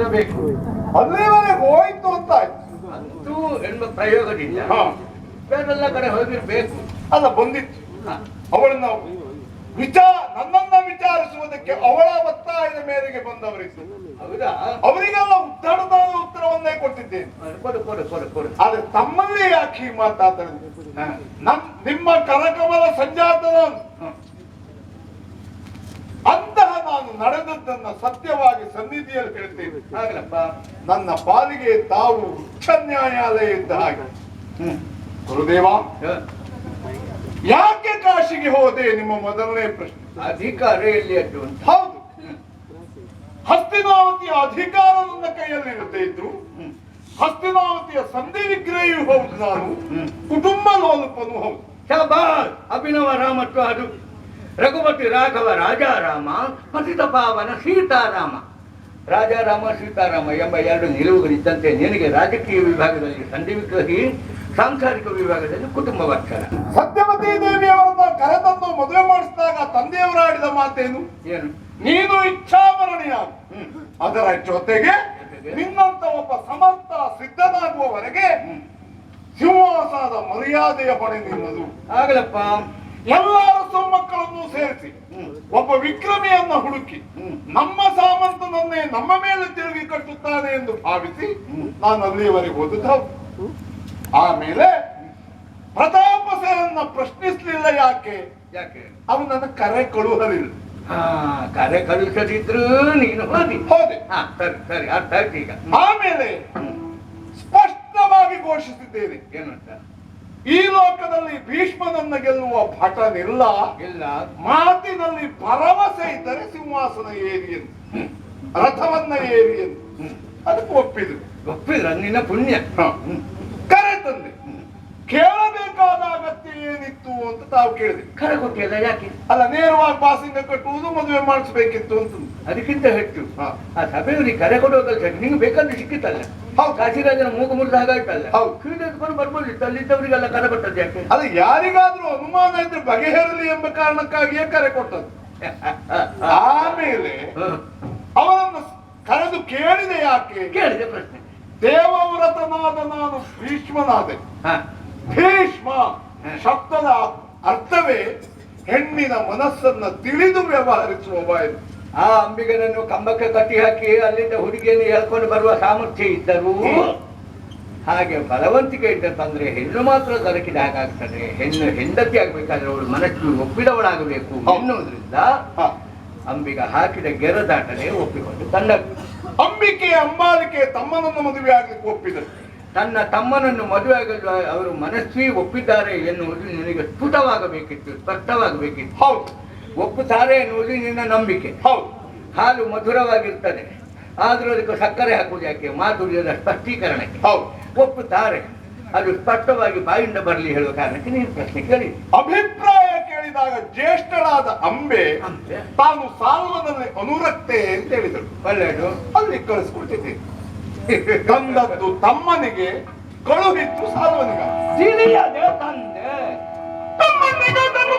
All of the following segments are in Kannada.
ತಲುಪಿತಿರಬೇಕು ಅಲ್ಲಿವರೆಗೆ ಹೋಯ್ತು ಅಂತ ಆಯ್ತು. ಅಂತೂ ಎಂಬ ಪ್ರಯೋಗದಿಂದ ಬೇರೆಲ್ಲ ಕಡೆ ಹೋಗಿರ್ಬೇಕು. ಅಲ್ಲ ಬಂದಿತ್ತು. ಅವಳು ಅವಳನ್ನ ವಿಚಾರ ನನ್ನನ್ನ ವಿಚಾರಿಸುವುದಕ್ಕೆ ಅವಳ ಒತ್ತಾಯದ ಮೇರೆಗೆ ಬಂದವರಿದ್ದು. ಹೌದಾ? ಅವರಿಗೆಲ್ಲ ಉತ್ತರದ ಉತ್ತರವನ್ನೇ ಕೊಟ್ಟಿದ್ದೇನೆ. ಆದ್ರೆ ತಮ್ಮಲ್ಲಿ ಯಾಕೆ ಈ ಮಾತಾಡ್ತಾರೆ? ನಮ್ ನಿಮ್ಮ ಕನಕಮಲ ಸಂಜಾತನ ಹ್ಮ್. ನಾನು ನಡೆದದ್ದನ್ನ ಸತ್ಯವಾಗಿ ಸನ್ನಿಧಿಯಲ್ಲಿ ಹೇಳ್ತೇನೆ. ನನ್ನ ಪಾಲಿಗೆ ತಾವು ಉಚ್ಚ ನ್ಯಾಯಾಲಯ ಇದ್ದ ಹಾಗೆ. ಗುರುದೇವ ಯಾಕೆ ಕಾಶಿಗೆ ಹೋದೆ ನಿಮ್ಮ ಮೊದಲನೇ ಪ್ರಶ್ನೆ? ಅಧಿಕಾರ ಎಲ್ಲಿ ಅಡ್ಡು ಅಂತ? ಹೌದು. ಹಸ್ತಿನಾವತಿಯ ಅಧಿಕಾರ ನನ್ನ ಕೈಯಲ್ಲಿರುತ್ತೆ ಇದ್ರು. ಹ್ಮ್. ಹಸ್ತಿನಾವತಿಯ ಸಂಧಿ ವಿಗ್ರಹಿಯೂ ಹೌದು ನಾನು. ಕುಟುಂಬ ಲೋಲುಪನು ಹೌದು. ಅಭಿನವ ರಾಮತ್ವ ಅದು. ರಘುಪತಿ ರಾಘವ ರಾಜಾರಾಮ ಪತಿತ ಪಾವನ ಸೀತಾರಾಮ. ರಾಜಾರಾಮ ಸೀತಾರಾಮ ಎಂಬ ಎರಡು ನಿಲುವುಗಳಿದ್ದಂತೆ ನಿನಗೆ ರಾಜಕೀಯ ವಿಭಾಗದಲ್ಲಿ ಸಂಧಿ ವಿಗ್ರಹಿ ಸಾಂಸಾರಿಕ ವಿಭಾಗದಲ್ಲಿ ಕುಟುಂಬ ವತ್ಸಲ ಸತ್ಯವತಿ ದೇವಿಯವರನ್ನ ಕರೆತಂದು ಮದುವೆ ಮಾಡಿಸಿದಾಗ ತಂದೆಯವರು ಆಡಿದ ಮಾತೇನು? ಏನು? ನೀನು ಇಚ್ಛಾಮರಣೀಯ ಹ್ಮ್. ಅದರ ಜೊತೆಗೆ? ನಿನ್ನಂತ ಒಬ್ಬ ಸಮರ್ಥ ಸಿದ್ಧನಾಗುವವರೆಗೆ. ಸಿಂಹಾಸನದ ಮರ್ಯಾದೆಯ ಪಡೆ ನಿನ್ನದು. ಆಗಲಪ್ಪ. ಎಲ್ಲರ ಮೊಮ್ಮಕ್ಕಳನ್ನು ಸೇರಿಸಿ. ಒಬ್ಬ ವಿಕ್ರಮಿಯನ್ನ ಹುಡುಕಿ. ನಮ್ಮ ಸಾಮಂತನನ್ನೇ ನಮ್ಮ ಮೇಲೆ ತಿರುಗಿ ಕಟ್ಟುತ್ತಾನೆ ಎಂದು ಭಾವಿಸಿ. ನಾನು ಅಲ್ಲಿಯವರೆಗೆ ಓದುತ್ತ ಆಮೇಲೆ ಪ್ರತಾಪ ಸೇನನ್ನ ಪ್ರಶ್ನಿಸ್ಲಿಲ್ಲ ಯಾಕೆ? ಯಾಕೆ? ಅವನನ್ನ ಕರೆ ಕಳುಹಲಿಲ್ಲ ಕರೆ ಕಳುಹಿಸದಿದ್ರು ನೀನು ಹೋದಿ. ಹೋದೆ. ಸರಿ ಸರಿ ಅರ್ಥ ಆಯ್ತು ಈಗ. ಆಮೇಲೆ ಸ್ಪಷ್ಟವಾಗಿ ಘೋಷಿಸಿದ್ದೇನೆ. ಏನಂತ? ಈ ಲೋಕದಲ್ಲಿ ಭೀಷ್ಮನನ್ನ ಗೆಲ್ಲುವ ಭಟನಿಲ್ಲ. ಇಲ್ಲ. ಮಾತಿನಲ್ಲಿ ಭರವಸೆ ಇದ್ದರೆ ಸಿಂಹಾಸನ ಏರಿ ಎಂದು. ರಥವನ್ನ ಏರಿ ಎಂದು. ಅದಕ್ಕೆ ಒಪ್ಪಿದ್ರು. ಒಪ್ಪಿದ್ರ ನಿನ್ನ ಪುಣ್ಯ. ಕರೆ ತಂದೆ. ಕೇಳಬೇಕಾದ ಅಗತ್ಯ ಏನಿತ್ತು ಅಂತ ತಾವು ಕೇಳಿದೆ ಕರೆ ಕೊಟ್ಟಿಲ್ಲ ಯಾಕೆ? ಅಲ್ಲ ನೇರವಾಗಿ ಬಾಸಿಂಗ ಕಟ್ಟುವುದು ಮದುವೆ ಮಾಡಿಸ್ಬೇಕಿತ್ತು ಅಂತ ಅದಕ್ಕಿಂತ ಹೆಚ್ಚು. ಆ ಸಭೆಯಲ್ಲಿ ಕರೆ ಕೊಡುವುದಲ್ಲ ನಿಮ್ಗೆ ನಿಂಗೆ ಬೇಕಾದ್ರೆ ಸಿಕ್ಕಿತ್ತಲ್ಲ. ಹೌದು. ಕಾಶಿರಾಜನ ಮೂಗು ಮುರಿದ ಹಾಗಾಯ್ತಲ್ಲ ಹೌದು. ಕಿವಿದೆತ್ಕೊಂಡು ಬರ್ಬೋದಿತ್ತು ಅಲ್ಲಿದ್ದವರಿಗೆಲ್ಲ ಕರೆ ಕೊಟ್ಟದ್ದು ಯಾಕೆ ಅದು ಯಾರಿಗಾದ್ರೂ ಅನುಮಾನ ಇದ್ರೆ ಬಗೆಹರಲಿ ಎಂಬ ಕಾರಣಕ್ಕಾಗಿಯೇ ಕರೆ ಕೊಟ್ಟದ್ದು ಆಮೇಲೆ. ಅವರನ್ನು ಕರೆದು ಕೇಳಿದೆ ಯಾಕೆ ಕೇಳಿದೆ ಪ್ರಶ್ನೆ ದೇವವ್ರತನಾದ ನಾನು ಭೀಷ್ಮನಾದೆ. ಭೀಷ್ಮ ಶಬ್ದದ ಅರ್ಥವೇ ಹೆಣ್ಣಿನ ಮನಸ್ಸನ್ನ ತಿಳಿದು ವ್ಯವಹರಿಸುವ ಎಂದು ಆ ಅಂಬಿಗನನ್ನು ಕಂಬಕ್ಕೆ ಕಟ್ಟಿ ಹಾಕಿ ಅಲ್ಲಿಂದ ಹುಡುಗಿಯನ್ನು ಹೇಳ್ಕೊಂಡು ಬರುವ ಸಾಮರ್ಥ್ಯ ಇದ್ದರೂ ಹಾಗೆ ಬಲವಂತಿಕೆ ಇದ್ದಂತಂದ್ರೆ ಹೆಣ್ಣು ಮಾತ್ರ ದೊರಕಿದ ಹಾಗಾಗ್ತದೆ. ಹೆಣ್ಣು ಹೆಂಡತಿ ಆಗ್ಬೇಕಾದ್ರೆ ಅವಳು ಮನಸ್ಸು ಒಪ್ಪಿದವಳಾಗಬೇಕು ಅನ್ನೋದ್ರಿಂದ ಎನ್ನುವುದರಿಂದ. ಅಂಬಿಗ ಹಾಕಿದ ಗೆರದಾಟನೆ ಒಪ್ಪಿಕೊಂಡು ತನ್ನ ಅಂಬಿಕೆ ಅಂಬಾಲಿಕೆ ತಮ್ಮನನ್ನು ಮದುವೆ ಆಗ್ಲಿಕ್ಕೆ ಒಪ್ಪಿದರು ತನ್ನ ತಮ್ಮನನ್ನು ಮದುವೆಯಾಗಲು ಅವರು ಮನಸ್ವಿ ಒಪ್ಪಿದ್ದಾರೆ ಎನ್ನುವುದು ನಿನಗೆ ಸ್ಫುಟವಾಗಬೇಕಿತ್ತು ಸ್ಪಷ್ಟವಾಗಬೇಕಿತ್ತು. ಹೌದು. ಒಪ್ಪುತ್ತಾರೆ ಎನ್ನುವುದು ನಿನ್ನ ನಂಬಿಕೆ. ಹೌದು. ಹಾಲು ಮಧುರವಾಗಿರ್ತದೆ. ಆದರೂ ಅದಕ್ಕೆ ಸಕ್ಕರೆ ಹಾಕುವುದು ಯಾಕೆ? ಮಾಧುರ್ಯದ ಸ್ಪಷ್ಟೀಕರಣಕ್ಕೆ. ಹೌದು. ಒಪ್ಪುತ್ತಾರೆ. ಅದು ಸ್ಪಷ್ಟವಾಗಿ ಬಾಯಿಂದ ಬರಲಿ ಹೇಳುವ ಕಾರಣಕ್ಕೆ ನೀನು ಪ್ರಶ್ನೆ ಕೇಳಿ ಅಭಿಪ್ರಾಯ ಕೇಳಿದಾಗ ಜ್ಯೇಷ್ಠರಾದ ಅಂಬೆ? ತಾನು ಸಾಲ್ವನಲ್ಲಿ ಅನುರಕ್ತೆ ಅಂತ ಹೇಳಿದರು ಒಳ್ಳೆಯದು. ಅಲ್ಲಿ ಕಳಿಸ್ಕೊಡ್ತಿದ್ದೆ. ತಂದದ್ದು ತಮ್ಮನಿಗೆ ಕಳುಹಿತ್ತು ಸಾಲ್ವನಿಗ. ತಿಳಿಯದೆ ತಂದೆ. ತಮ್ಮನಿಗಾದರೂ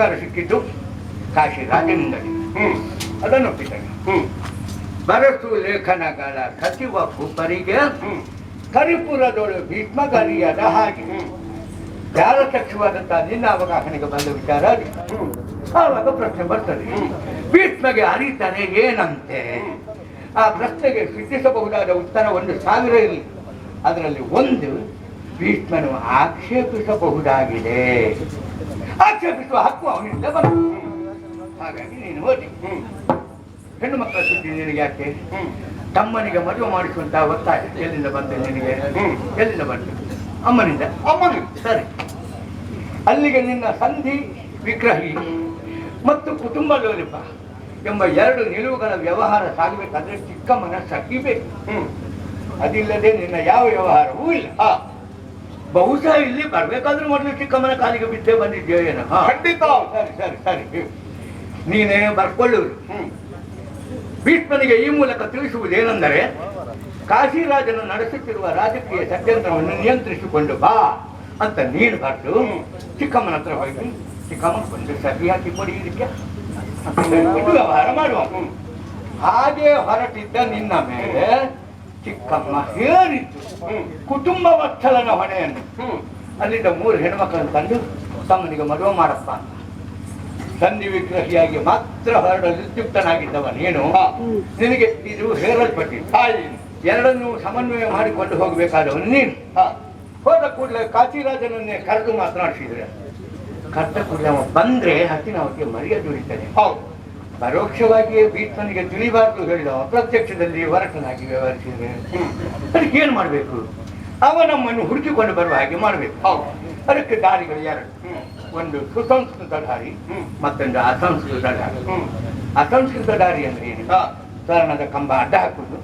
ಅಧಿಕಾರ ಸಿಕ್ಕಿದ್ದು ಕಾಶಿ ರಾಜನಿಂದಲೇ ಹ್ಮ್, ಅದನ್ನು ಒಪ್ಪಿದ್ದಾನೆ ಬರಸು ಲೇಖನಗಳ ಸಚಿವ ಕುಪ್ಪರಿಗೆ ಕರಿಪುರದೊಳ ಭೀಷ್ಮಗರಿಯದ ಹಾಗೆ. ಯಾರ ಸಚಿವಾದಂತಹ ನಿನ್ನ ಅವಗಾಹನೆಗೆ ಬಂದ ವಿಚಾರ. ಆವಾಗ ಪ್ರಶ್ನೆ ಬರ್ತದೆ. ಭೀಷ್ಮಗೆ ಅರಿತಾನೆ ಏನಂತೆ? ಆ ಪ್ರಶ್ನೆಗೆ ಸಿದ್ಧಿಸಬಹುದಾದ ಉತ್ತರ ಒಂದು ಸಾವಿರ ಇರಲಿ. ಅದರಲ್ಲಿ ಒಂದು ಭೀಷ್ಮನು ಆಕ್ಷೇಪಿಸಬಹುದಾಗಿದೆ. ಆಕ್ಷೇಪಿಸುವ ಹಕ್ಕು ಅವನಿಂದ ಬಂತು ಹಾಗಾಗಿ ನೀನು ಓದಿ ಹೆಣ್ಣು ಮಕ್ಕಳ ಸುದ್ದಿ ನಿನಗೆ ಯಾಕೆ? ತಮ್ಮನಿಗೆ ಮದುವೆ ಮಾಡಿಸುವಂತ ಒತ್ತಾಯ ಎಲ್ಲಿಂದ ಬಂದೆ ನಿನಗೆ. ಎಲ್ಲಿಂದ ಬಂತು ಅಮ್ಮನಿಂದ. ಅಮ್ಮನಿಗೆ ಸರಿ. ಅಲ್ಲಿಗೆ ನಿನ್ನ ಸಂಧಿ ವಿಗ್ರಹಿ ಮತ್ತು ಕುಟುಂಬ ಲೋಲಿಪ ಎಂಬ ಎರಡು ನಿಲುವುಗಳ ವ್ಯವಹಾರ ಸಾಗಬೇಕಾದ್ರೆ ಚಿಕ್ಕ ಮನಸ್ಸಾಗಿ ಬೇಕು ಅದಿಲ್ಲದೆ ನಿನ್ನ ಯಾವ ವ್ಯವಹಾರವೂ ಇಲ್ಲ. ಬಹುಶಃ ಇಲ್ಲಿ ಬರ್ಬೇಕಾದ್ರೆ ಮೊದಲು ಚಿಕ್ಕಮ್ಮನ ಕಾಲಿಗೆ ಬಿದ್ದೆ ಬಂದಿದ್ದೇವೆ ಏನೋ. ಖಂಡಿತ. ಸರಿ ಸರಿ ಸರಿ. ನೀನೇ ಬರ್ಕೊಳ್ಳುವುದು ಭೀಷ್ಮನಿಗೆ ಈ ಮೂಲಕ ತಿಳಿಸುವುದೇನೆಂದರೆ ಕಾಶಿರಾಜನು ನಡೆಸುತ್ತಿರುವ ರಾಜಕೀಯ ಷಡ್ಯಂತ್ರವನ್ನು ನಿಯಂತ್ರಿಸಿಕೊಂಡು ಬಾ ಅಂತ ನೀನು ಬರೆದು ಚಿಕ್ಕಮ್ಮನ ಹತ್ರ ಹೋಗಿ ಚಿಕ್ಕಮ್ಮ ಒಂದು ಸರಿ ಹಾಕಿ ಕೊಡಿ ಇದಕ್ಕೆ ವ್ಯವಹಾರ ಮಾಡುವ. ಹಾಗೆ ಹೊರಟಿದ್ದ ನಿನ್ನ ಮೇಲೆ ಚಿಕ್ಕಮ್ಮ ಏನಿತ್ತು ಕುಟುಂಬ ವತ್ಸಲನ ಹೊಣೆಯನ್ನು. ಅಲ್ಲಿಂದ ಮೂರು ಹೆಣ್ಮಕ್ಕಳನ್ನು ತಂದು ತಮ್ಮನಿಗೆ ಮದುವೆ ಮಾಡಪ್ಪ ಅಂತ ಸಂಧಿ ವಿಗ್ರಹಿಯಾಗಿ ಮಾತ್ರ ಹೊರಡಲು ಉದ್ಯುಕ್ತನಾಗಿದ್ದವ ನೀನು. ನಿನಗೆ ಇದು ಹೇರಲ್ಪಟ್ಟಿ ತಾಯಿ. ಎರಡನ್ನು ಸಮನ್ವಯ ಮಾಡಿಕೊಂಡು ಹೋಗಬೇಕಾದವನು ನೀನು. ಹಾ. ಹೋದ ಕೂಡಲೇ ಕಾಶಿರಾಜನನ್ನೇ ಕರೆದು ಮಾತನಾಡಿಸಿದ್ರೆ ಕರೆದ ಕೂಡಲೇ ಅವ ಬಂದ್ರೆ ಹತ್ತಿನ ಅವಕ್ಕೆ ಮರ್ಯಾದೆ ಉಳಿತಾನೆ ಹೌದು. ಪರೋಕ್ಷವಾಗಿಯೇ ಭೀಷ್ಮನಿಗೆ ತಿಳಿಬಾರದು ಹೇಳಿದ ಅಪ್ರತ್ಯಕ್ಷದಲ್ಲಿ ಹೊರಟನಾಗಿ ವ್ಯವಹರಿಸಿದೆ ಅದಕ್ಕೆ ಏನು ಮಾಡಬೇಕು? ಅವ ನಮ್ಮನ್ನು ಹುಡುಕಿಕೊಂಡು ಬರುವ ಹಾಗೆ ಮಾಡಬೇಕು. ಅದಕ್ಕೆ ದಾರಿಗಳು ಎರಡು. ಒಂದು ಸುಸಂಸ್ಕೃತ ದಾರಿ. ಮತ್ತೊಂದು ಅಸಂಸ್ಕೃತ ದಾರಿ. ಅಸಂಸ್ಕೃತ ದಾರಿ ಅಂದ್ರೆ ಏನಿಲ್ಲ ಸರಣದ ಕಂಬ ಅಡ್ಡ ಹಾಕುದು.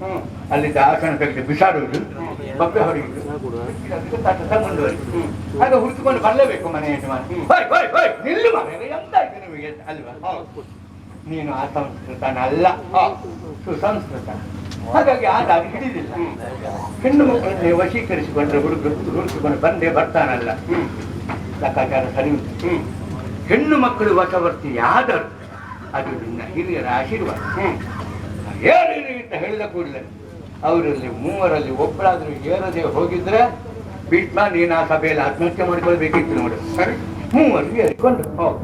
ಅಲ್ಲಿದ್ದ ಆಸನ ತೆಗೆದು ಬಿಸಾಡುವುದು. ಬಪ್ಪೆ ಹೊಡೆಯುವುದು. ಮುಂದುವರಿಯುವುದು. ಆಗ ಹುಡುಕಿಕೊಂಡು ಬರಲೇಬೇಕು ಮನೆ ಯಜಮಾನ. ನಿಲ್ಲು ಮನೆ ಎಂತ ನಿಮಗೆ ಅಲ್ವಾ? ನೀನು ಅಸಂಸ್ಕೃತನಲ್ಲ ಸುಸಂಸ್ಕೃತ ಹಾಗಾಗಿ ಆತ ದಾರಿ ಹಿಡಿದಿಲ್ಲ. ಹೆಣ್ಣು ಮಕ್ಕಳನ್ನೇ ವಶೀಕರಿಸಿಕೊಂಡ್ರೆ ಹುಡುಗ ಹುಡುಕಿಕೊಂಡು ಬಂದೇ ಬರ್ತಾನಲ್ಲ. ಲೆಕ್ಕಾಚಾರ ಸರಿ ಹೆಣ್ಣು ಮಕ್ಕಳು ವಶವರ್ತಿಯಾದರು ಅದು ನಿನ್ನ ಹಿರಿಯರ ಆಶೀರ್ವಾದ. ಏರಿರಿ ಅಂತ ಹೇಳಿದ ಕೂಡಲೇ? ಅವರಲ್ಲಿ ಮೂವರಲ್ಲಿ ಒಬ್ಬರಾದ್ರೂ ಏರದೆ ಹೋಗಿದ್ರೆ ಭೀಷ್ಮ ನೀನು ಆ ಸಭೆಯಲ್ಲಿ ಆತ್ಮಹತ್ಯೆ ಮಾಡಿಕೊಳ್ಬೇಕಿತ್ತು ನೋಡು. ಸರಿ. ಮೂವರು ಏರಿಕೊಂಡು ಹೋಗು.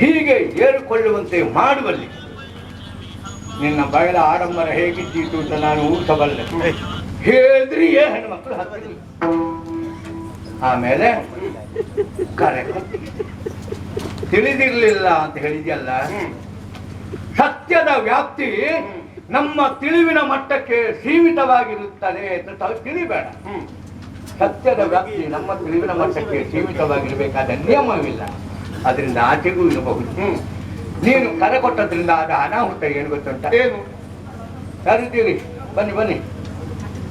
ಹೀಗೆ ಏರಿಕೊಳ್ಳುವಂತೆ ಮಾಡುವಲ್ಲಿ ನಿನ್ನ ಬಯಲ ಆಡಂಬರ ಹೇಗಿದ್ದೀತು ಅಂತ ನಾನು ಊಹಿಸಬಲ್ಲೆ. ಏ ಹೆಣ್ಮಕ್ಳು ಆಮೇಲೆ ಕರೆ ತಿಳಿದಿರಲಿಲ್ಲ ಅಂತ ಹೇಳಿದ್ಯಲ್ಲ? ಸತ್ಯದ ವ್ಯಾಪ್ತಿ ನಮ್ಮ ತಿಳಿವಿನ ಮಟ್ಟಕ್ಕೆ ಸೀಮಿತವಾಗಿರುತ್ತದೆ ಅಂತ ತಿಳಿಬೇಡ. ಸತ್ಯದ ವ್ಯಾಪ್ತಿ ನಮ್ಮ ತಿಳಿವಿನ ಮಟ್ಟಕ್ಕೆ ಸೀಮಿತವಾಗಿರಬೇಕಾದ ನಿಯಮವಿಲ್ಲ. ಅದರಿಂದ ಆಚೆಗೂ ಇರಬಹುದು. ನೀನು ಕರೆ ಕೊಟ್ಟದ್ರಿಂದ ಅದು ಅನಾಹುತ ಏನು ಗೊತ್ತುಂಟ? ಏನು? ಯಾರಿದ್ದೀರಿ? ಬನ್ನಿ ಬನ್ನಿ.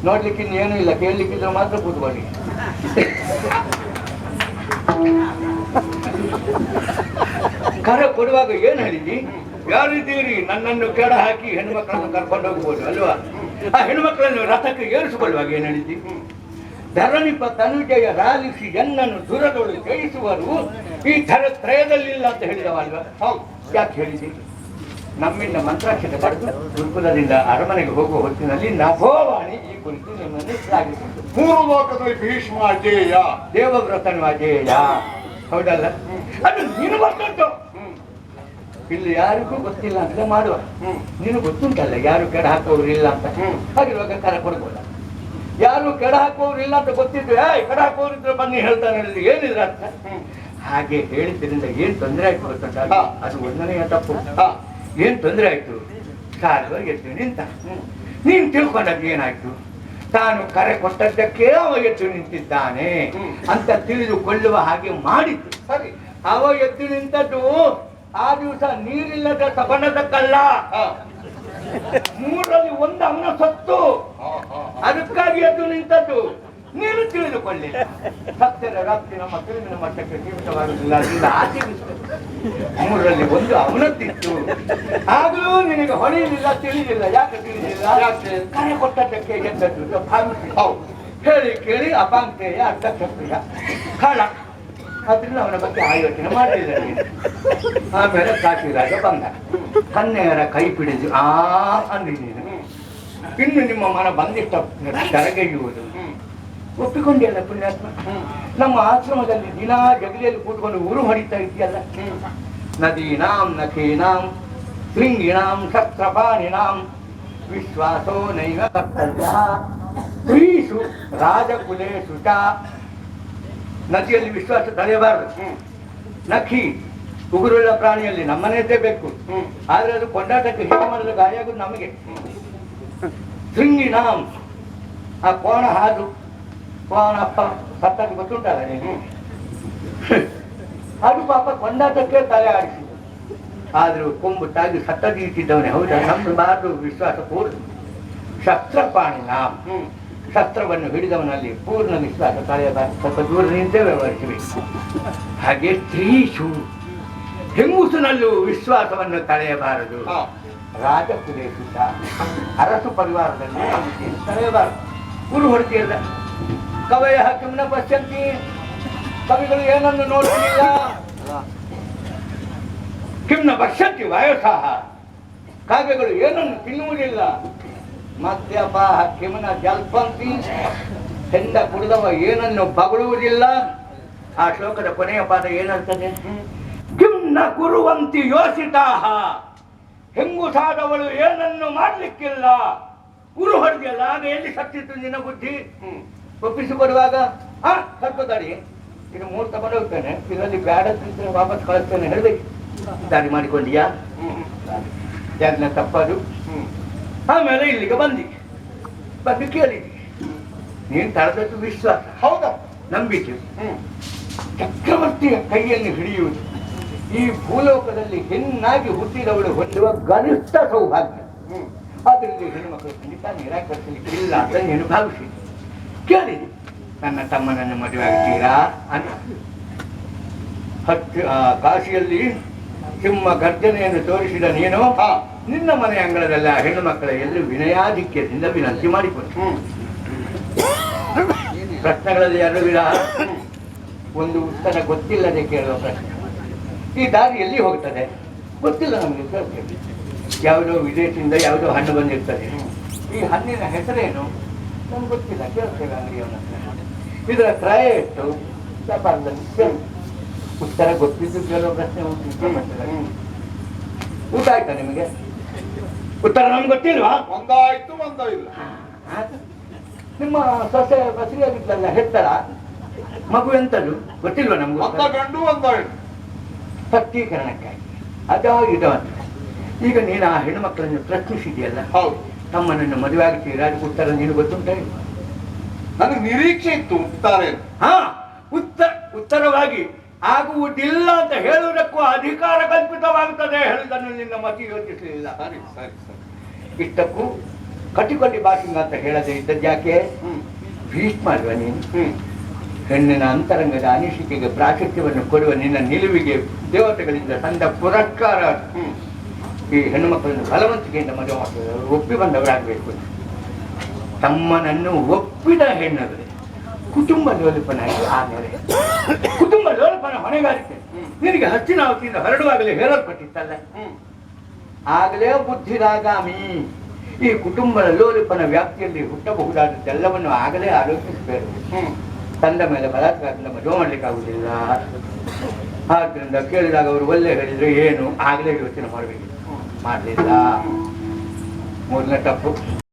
ನೋಡ್ಲಿಕ್ಕೆ ಇನ್ನೇನು ಇಲ್ಲ. ಕೇಳಲಿಕ್ಕಿದ್ರೆ ಮಾತ್ರ ಬನ್ನಿ ಕರೆ ಕೊಡುವಾಗ ಏನು ಹೇಳಿದಿ ಯಾರಿದ್ದೀರಿ? ನನ್ನನ್ನು ಕೆಡ ಹಾಕಿ ಹೆಣ್ಮಕ್ಳನ್ನು ಕರ್ಕೊಂಡು ಹೋಗ್ಬೋದು ಅಲ್ವಾ? ಆ ಹೆಣ್ಮಕ್ಳನ್ನು ರಥಕ್ಕೆ ಏರಿಸಿಕೊಳ್ಳುವಾಗ ಏನು ಹೇಳಿದಿ ಧರಣಿಪ ತನುಜಯ ರಾಲಿಸಿ ಎನ್ನನ್ನು ದುರದೊಳು ಜಯಿಸುವರು. ಈ ಥರ ತ್ರಯದಲ್ಲಿಲ್ಲ ಅಂತ ಹೇಳಿದವ ಅಲ್ವಾ ಹೌದು. ಯಾಕೆ ಹೇಳಿದಿ? ನಮ್ಮಿಂದ ಮಂತ್ರಾಕ್ಷತೆ ಪಡೆದು ಗುರುಕುಲದಿಂದ ಅರಮನೆಗೆ ಹೋಗುವ ಹೊತ್ತಿನಲ್ಲಿ ನಭೋವಾಣಿ ಈ ಕುರಿತು ನಿಮ್ಮನ್ನು ಶ್ಲಾಘಿಸಿತು ಮೂರು ಲೋಕದಲ್ಲಿ ಭೀಷ್ಮ ಅಜೇಯ. ದೇವವ್ರತನು ಅಜೇಯ. ಹೌದಲ್ಲ? ಅದು ನೀನು ಬರ್ತುಂಟು ಇಲ್ಲಿ ಯಾರಿಗೂ ಗೊತ್ತಿಲ್ಲ ಅಂತ ಮಾಡುವ. ನೀನು ಗೊತ್ತುಂಟಲ್ಲ ಯಾರು ಕೆಡ ಹಾಕೋರು ಇಲ್ಲ ಅಂತ. ಹಾಗಿರುವಾಗ ಕರ ಕೊಡ್ಬೋದ? ಯಾರು ಕೆಡ ಹಾಕೋರು ಇಲ್ಲ ಅಂತ ಗೊತ್ತಿದ್ರು ಏಯ್ ಕೆಡ ಹಾಕೋರು ಇದ್ರೆ ಬನ್ನಿ ಹೇಳ್ತಾನೆ ಏನಿದ್ರ ಹ್ಮ್. ಹಾಗೆ ಹೇಳಿದ್ರಿಂದ ಏನ್ ತೊಂದರೆ ಆಯ್ತು ಗೊತ್ತುಂಟ ಅದು ಒಂದನೆಯ ತಪ್ಪು. ಏನ್ ತೊಂದರೆ ಆಯ್ತು? ಸಾಲುವ ಎದ್ದು ನಿಂತ. ನೀನ್ ತಿಳ್ಕೊಂಡದ್ದು ಏನಾಯ್ತು? ತಾನು ಕರೆ ಕೊಟ್ಟದ್ದಕ್ಕೆ ಅವ ಎದ್ದು ನಿಂತಿದ್ದಾನೆ ಅಂತ ತಿಳಿದುಕೊಳ್ಳುವ ಹಾಗೆ ಮಾಡಿದ್ದು. ಸರಿ. ಅವ ಎದ್ದು ನಿಂತದ್ದು ಆ ದಿವಸ ನೀರಿಲ್ಲದ ಸಬಣದಕ್ಕಲ್ಲ ಮೂರಲ್ಲಿ ಒಂದು ಅವನ ಸತ್ತು ಅದಕ್ಕಾಗಿ ಎದ್ದು ನಿಂತದ್ದು. ನೀನು ತಿಳಿದುಕೊಳ್ಳಿ ಸತ್ಯದ ವ್ಯಾಪ್ತಿ ನಮ್ಮ ತಿಳಿದಿನ ಮಟ್ಟಕ್ಕೆ ಸೀಮಿತವಾಗುವುದಿಲ್ಲ ಮೂರರಲ್ಲಿ ಒಂದು ಅವನದ್ದಿತ್ತು ಆಗಲೂ ನಿನಗೆ ಹೊಳೆಯಲಿಲ್ಲ ತಿಳಿದಿಲ್ಲ. ಯಾಕೆ ತಿಳಿದಿಲ್ಲ? ಯಾಕೆ? ಕರೆ ಕೊಟ್ಟದ್ದಕ್ಕೆ ಭಾವಿಸಿ ಹೌದು. ಹೇಳಿ ಕೇಳಿ ಅಪಾಂತೆಯ ಅರ್ಥ ಕ್ಷತ್ರಿಯ ಕಾಳ. ಅದರಿಂದ ಅವನ ಬಗ್ಗೆ ಆಯೋಚನೆ ಮಾಡಲಿಲ್ಲ ನೀನು. ಆಮೇಲೆ ಕಾಶಿರಾಜ ಬಂದ. ಕನ್ನೆಯರ ಕೈ ಪಿಡಿದು ಆ ಅಂದಿದ್ದೀನಿ. ಇನ್ನು ನಿಮ್ಮ ಮನ ಬಂದಿಟ್ಟ ಕರಗೆಯುವುದು ಒಪ್ಪಿಕೊಂಡಿಯಲ್ಲ ಪುಣ್ಯಾತ್ಮ. ನಮ್ಮ ಆಶ್ರಮದಲ್ಲಿ ದಿನಾ ಜಗಲಿಯಲ್ಲಿ ಕೂತ್ಕೊಂಡು ಊರು ಹೊಡಿತಾ ಇದೆಯಲ್ಲ ನದೀನಾಂ ನಖೀನಾಂ ಶೃಂಗಿಣಾಂ ಶಸ್ತ್ರಪಾಣಿನಾಂ ವಿಶ್ವಾಸೋ ನೈವ ಕರ್ತವ್ಯ. ಸ್ತ್ರೀಷು ರಾಜಕುಲೇಶು ಚ. ನದಿಯಲ್ಲಿ ವಿಶ್ವಾಸ ತಡೆಯಬಾರದು. ನಖಿ ಉಗುರುಳ್ಳ ಪ್ರಾಣಿಯಲ್ಲಿ ನಮ್ಮನೇದೇ ಬೇಕು. ಆದರೆ ಆದ್ರೆ ಅದು ಕೊಂಡಾಟಕ್ಕೆ ಹೀಗೆ ಮಾಡಲು ಗಾಯ ಆಗುದು ನಮಗೆ ಶೃಂಗಿಣಾಂ ಆ ಕೋಣ ಹಾದು ಕೋಣಪ್ಪ ಸತ್ತಕ್ಕೆ ಗೊತ್ತುಂಟಲ್ಲ ನೀನು? ಅದು ಪಾಪ ಕೊಂಡಾಟಕ್ಕೆ ತಲೆ ಆಡಿಸಿ. ಆದರೂ ಕೊಂಬು ತಾಗಿ ಸತ್ತದಿ ಇಟ್ಟಿದ್ದವನೇ ಹೌದಾ? ನಂಬಬಾರದು ವಿಶ್ವಾಸ ಪೂರ್ಣ. ಶಸ್ತ್ರಪಾಣಿ ನಾಂ ಹ್ಮ್ ಶಸ್ತ್ರವನ್ನು ಹಿಡಿದವನಲ್ಲಿ ಪೂರ್ಣ ವಿಶ್ವಾಸ ಕಳೆಯಬಾರದು ಸ್ವಲ್ಪ ದೂರ ನಿಂತೇ ವ್ಯವಹರಿಸಬೇಕು ಹಾಗೆ ಸ್ತ್ರೀಶು ಹೆಂಗುಸಿನಲ್ಲೂ ವಿಶ್ವಾಸವನ್ನು ತಳೆಯಬಾರದು. ರಾಜ ಕುಲೇಶಿತ ಅರಸು ಪರಿವಾರದಲ್ಲಿ ತಳೆಯಬಾರದು. ಗುರು ಹೊರತಿಯಲ್ಲ ಕವಯ ಕಿಮ್ನ ಪಶ್ಯಂತಿ. ಕವಿಗಳು ಏನನ್ನು ನೋಡುವುದಿಲ್ಲ? ಕಿಮ್ನ ಪಶ್ಯಂತಿ ವಯಸ್ಸಾಹ. ಕಾವ್ಯಗಳು ಏನನ್ನು ತಿನ್ನುವುದಿಲ್ಲ? ಮದ್ಯಪಾಹ ಕಿಮ್ನ ಜಲ್ಪಂತಿ. ಹೆಂಡ ಕುಡಿದವ ಏನನ್ನು ಬಗಳುವುದಿಲ್ಲ? ಆ ಶ್ಲೋಕದ ಕೊನೆಯ ಪಾದ ಏನಂತದೆ ಕಿಮ್ನ ಕುರುವಂತಿ ಯೋಚಿತಾಹ ಹೆಂಗುಸಾದವಳು ಏನನ್ನು ಮಾಡ್ಲಿಕ್ಕಿಲ್ಲ? ಗುರು ಹೊಡೆದಿಲ್ಲ ಆಗ ಎಲ್ಲಿ ಸತ್ತಿತ್ತು ನಿನ್ನ ಬುದ್ಧಿ? ಒಪ್ಪಿಸಿ ಆ ಸ್ವಲ್ಪ ಮೂರ್ತ ಇದು ತಗೊಂಡು ಬಂದೋಗ್ತೇನೆ ಇದರಲ್ಲಿ ಬ್ಯಾಡ ತಿಂತೇನೆ ವಾಪಸ್ ಕಳಿಸ್ತೇನೆ ಹೇಳ್ಬೇಕು. ದಾರಿ ಮಾಡಿಕೊಂಡಿಯಾ? ಯಾರನ್ನ ತಪ್ಪದು ಆಮೇಲೆ ಇಲ್ಲಿಗೆ ಬಂದಿ. ಬಂದು ಕೇಳಿ ನೀನು ತಳೆದದ್ದು ವಿಶ್ವಾಸ. ಹೌದಾ. ನಂಬಿಕೆ. ಚಕ್ರವರ್ತಿಯ ಕೈಯನ್ನು ಹಿಡಿಯುವುದು. ಈ ಭೂಲೋಕದಲ್ಲಿ ಹೆಣ್ಣಾಗಿ ಹುಟ್ಟಿದವಳು ಹೊಂದುವ ಗರಿಷ್ಠ ಸೌಭಾಗ್ಯ. ಅದರಲ್ಲಿ ಆದ್ದರಿಂದ ಹೆಣ್ಣುಮಕ್ಕಳು ಖಂಡಿತ ನಿರಾಕರಿಸಲಿಕ್ಕೆ ಇಲ್ಲ ಅಂತ ನೀನು ಭಾವಿಸಿ. ಕೇಳಿದೆ ನನ್ನ ತಮ್ಮನನ್ನು ಮದುವೆ ಆಗ್ತೀರಾ ಅಂತ. ಹತ್ತು ಕಾಶಿಯಲ್ಲಿ ಸಿಂಹ ಗರ್ಜನೆಯನ್ನು ತೋರಿಸಿದ ನೀನು. ನಿನ್ನ ಮನೆ ಅಂಗಳದಲ್ಲ ಆ ಹೆಣ್ಣು ಮಕ್ಕಳ ಎಲ್ಲರೂ ವಿನಯಾಧಿಕ್ಯದಿಂದ ವಿನಂತಿ ಮಾಡಿಕೊಂಡು. ಹ್ಮ್. ಪ್ರಶ್ನೆಗಳಲ್ಲಿ ಎರಡು ವಿಧ. ಒಂದು ಉತ್ತರ ಗೊತ್ತಿಲ್ಲದೆ ಕೇಳುವ ಪ್ರಶ್ನೆ. ಈ ದಾರಿ ಎಲ್ಲಿ ಹೋಗ್ತದೆ. ಗೊತ್ತಿಲ್ಲ ನಮಗೆ ಕೇಳ್ತೇವೆ. ಯಾವುದೋ ವಿದೇಶದಿಂದ ಯಾವುದೋ ಹಣ್ಣು ಬಂದಿರ್ತದೆ. ಈ ಹಣ್ಣಿನ ಹೆಸರೇನು? ನಮ್ಗೆ ಗೊತ್ತಿಲ್ಲ ಕೇಳ್ತೇವೆ ಅಂಗಡಿಯವನ ಹತ್ರ ಇದರ ಕ್ರಯ ಎಷ್ಟು ವ್ಯಾಪಾರದಲ್ಲಿ ಕೇಳಿ ಉತ್ತರ ಗೊತ್ತಿದ್ದು ಕೇಳೋ ಪ್ರಶ್ನೆ ಊಟ ಆಯ್ತಾ ನಿಮಗೆ? ಉತ್ತರ ನಮ್ಗೆ ಗೊತ್ತಿಲ್ವಾ? ಒಂದಾಯ್ತು ಒಂದೋ ಇಲ್ಲ ಆ? ನಿಮ್ಮ ಸೊಸೆ ಬಸರಿಯಾಗಿದ್ಲಲ್ಲ ಹೆತ್ತಳ? ಮಗು ಎಂತದು? ಗೊತ್ತಿಲ್ವಾ ನಮ್ಗೆ ಒಂದ ಗಂಡು ಸತ್ಯೀಕರಣಕ್ಕಾಗಿ. ಅದಾಗಿದ್ದ ಇದೋ ಈಗ ನೀನು ಆ ಹೆಣ್ಣು ಮಕ್ಕಳನ್ನು ಪ್ರಶ್ನಿಸಿದೆಯಲ್ಲ? ಹೌದು. ತಮ್ಮನನ್ನು ಮದುವೆ ಆಗುತ್ತೆ ರಾಜ ಉತ್ತರ ನೀನು ಗೊತ್ತುಂಟ ನನಗೆ ನಿರೀಕ್ಷೆ ಇತ್ತು ಉತ್ತಾರೆ ಹಾ ಉತ್ತರ ಉತ್ತರವಾಗಿ ಆಗುವುದಿಲ್ಲ ಅಂತ ಹೇಳುವುದಕ್ಕೂ ಅಧಿಕಾರ ಕಲ್ಪಿತವಾಗುತ್ತದೆ ಹೇಳಿದನ್ನು ನಿನ್ನ ಮತಿ ಯೋಚಿಸಲಿಲ್ಲ. ಸರಿ ಸರಿ ಸರಿ. ಇಷ್ಟಕ್ಕೂ ಕಟಿಕೊಟ್ಟಿ ಬಾಸಿಂಗ ಅಂತ ಹೇಳದೆ ಇದ್ದದ್ದು ಯಾಕೆ? ಹ್ಮ್. ಭೀಷ್ಮ ಅಲ್ವಾ ನೀನು? ಹೆಣ್ಣಿನ ಅಂತರಂಗದ ಅನಿಸಿಕೆಗೆ ಪ್ರಾಶಸ್ತ್ಯವನ್ನು ಕೊಡುವ ನಿನ್ನ ನಿಲುವಿಗೆ ದೇವತೆಗಳಿಂದ ತಂದ ಪುರಸ್ಕಾರ. ಈ ಹೆಣ್ಣು ಮಕ್ಕಳನ್ನು ಬಲವಂತಿಕೆಯಿಂದ ಮದುವೆ ಮಾಡ್ತಾರೆ ಒಪ್ಪಿ ಬಂದವರಾಗಬೇಕು. ತಮ್ಮನನ್ನು ಒಪ್ಪಿದ ಹೆಣ್ಣವರೇ ಕುಟುಂಬ ಲೋಲಪನಾಗಿ ಆಮೇಲೆ ಕುಟುಂಬ ಲೋಲಪನ ಹೊಣೆಗಾರಿಕೆ. ನಿನಗೆ ಹಸ್ತಿನಾವತಿಯಿಂದ ಹೊರಡುವಾಗಲೇ ಹೇಳಲ್ಪಟ್ಟಿತ್ತಲ್ಲ? ಆಗಲೇ ಬುದ್ಧಿರಾಗಾಮಿ. ಈ ಕುಟುಂಬದ ಲೋಲಪನ ವ್ಯಾಪ್ತಿಯಲ್ಲಿ ಹುಟ್ಟಬಹುದಾದದ್ದೆಲ್ಲವನ್ನು ಆಗಲೇ ಆಲೋಚಿಸಬೇಕು. ತಂದ ಮೇಲೆ ಬಲಾತ್ಕಾರದಿಂದ ಮದುವೆ ಮಾಡಲಿಕ್ಕಾಗುವುದಿಲ್ಲ ಆದ್ರಿಂದ ಕೇಳಿದಾಗ ಅವರು ಒಳ್ಳೆ ಹೇಳಿದ್ರು ಏನು? ಆಗಲೇ ಯೋಚನೆ ಮಾಡಬೇಕು ಮಾಡಲಿಲ್ಲ ಮೂರನೇ ತಪ್ಪು